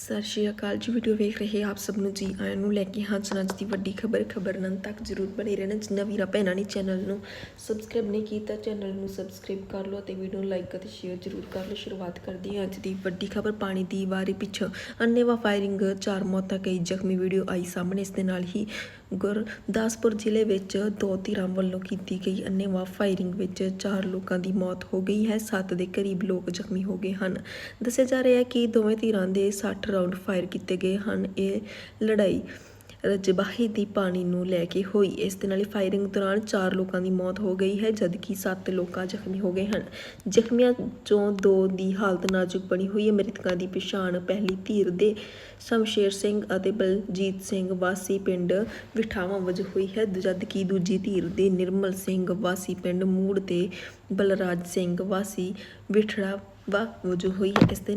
ਸਤਿ ਸ਼੍ਰੀ ਅਕਾਲ ਜੀ ਵੀਡੀਓ ਵੇਖ ਰਹੇ ਆਪ ਸਭ ਨੂੰ ਜੀ, ਆਇਆਂ ਨੂੰ ਲੈ ਕੇ ਹਾਂ ਅੱਜ ਦੀ ਵੱਡੀ ਖਬਰ ਖਬਰ ਨੰਨ ਤੱਕ ਜਰੂਰ ਬਣੇ ਰਹਿਣਾ, ਜਿੰਨਾ ਵੀਰਾ ਭੈਣਾਂ ਨੇ ਚੈਨਲ ਨੂੰ ਸਬਸਕ੍ਰਾਈਬ ਨਹੀਂ ਕੀਤਾ ਚੈਨਲ ਨੂੰ ਸਬਸਕ੍ਰਾਈਬ ਕਰ ਲਓ ਅਤੇ ਵੀਡੀਓ ਨੂੰ ਲਾਈਕ ਅਤੇ ਸ਼ੇਅਰ ਜਰੂਰ ਕਰ ਲਓ। ਸ਼ੁਰੂਆਤ ਕਰਦੇ ਹਾਂ ਅੱਜ ਦੀ ਵੱਡੀ ਖਬਰ, ਪਾਣੀ ਦੀ ਵਾਰੀ ਪਿੱਛੋਂ। ਅੰਨੇਵਾ ਫਾਇਰਿੰਗ ਚਾਰ ਮੌਤਾਂ, ਕਈ ਜ਼ਖਮੀ ਵੀਡੀਓ ਆਈ ਸਾਹਮਣੇ, ਇਸ ਦੇ ਨਾਲ ਹੀ ਗੁਰਦਾਸਪੁਰ ਜ਼ਿਲ੍ਹੇ ਵਿੱਚ ਦੋ ਧਿਰਾਂ ਵੱਲੋਂ ਕੀਤੀ ਗਈ ਅੰਨੇਵਾ ਫਾਇਰਿੰਗ ਵਿੱਚ ਚਾਰ ਲੋਕਾਂ ਦੀ ਮੌਤ ਹੋ ਗਈ ਹੈ, ਸੱਤ ਦੇ ਕਰੀਬ ਲੋਕ ਜ਼ਖਮੀ ਹੋ ਗਏ ਹਨ। ਦੱਸਿਆ ਜਾ ਰਿਹਾ ਹੈ ਕਿ ਦੋਵੇਂ ਧਿਰਾਂ ਦੇ 60 ਰਾਉਂਡ ਫਾਇਰ ਕੀਤੇ ਗਏ ਹਨ। ਇਹ ਲੜਾਈ ਰਜਬਾਹੀ ਦੀ ਪਾਣੀ ਨੂੰ ਲੈ ਕੇ ਹੋਈ। ਇਸ ਦੇ ਨਾਲ ਹੀ ਫਾਇਰਿੰਗ ਦੌਰਾਨ ਚਾਰ ਲੋਕਾਂ ਦੀ ਮੌਤ ਹੋ ਗਈ ਹੈ, ਜਦਕਿ 7 ਲੋਕਾਂ ਜ਼ਖਮੀ ਹੋ ਗਏ ਹਨ। ਜ਼ਖਮੀਆਂ ਚੋਂ ਦੋ ਦੀ ਹਾਲਤ ਨਾਜ਼ੁਕ ਬਣੀ ਹੋਈ ਹੈ। ਮ੍ਰਿਤਕਾਂ ਦੀ ਪਛਾਣ ਪਹਿਲੀ ਧੀਰ ਦੇ ਸ਼ਮਸ਼ੇਰ ਸਿੰਘ ਅਤੇ ਬਲਜੀਤ ਸਿੰਘ ਵਾਸੀ ਪਿੰਡ ਵਿਠਾਵਾਂ ਵਜੋਂ ਹੋਈ ਹੈ, ਜਦਕਿ ਦੂਜੀ ਧੀਰ ਦੇ ਨਿਰਮਲ ਸਿੰਘ ਵਾਸੀ ਪਿੰਡ ਮੂੜ ਤੇ ਬਲਰਾਜ ਸਿੰਘ ਵਾਸੀ ਵਿਠੜਾ ਵਜੋਂ ਹੋਈ ਹੈ। ਇਸ ਦੇ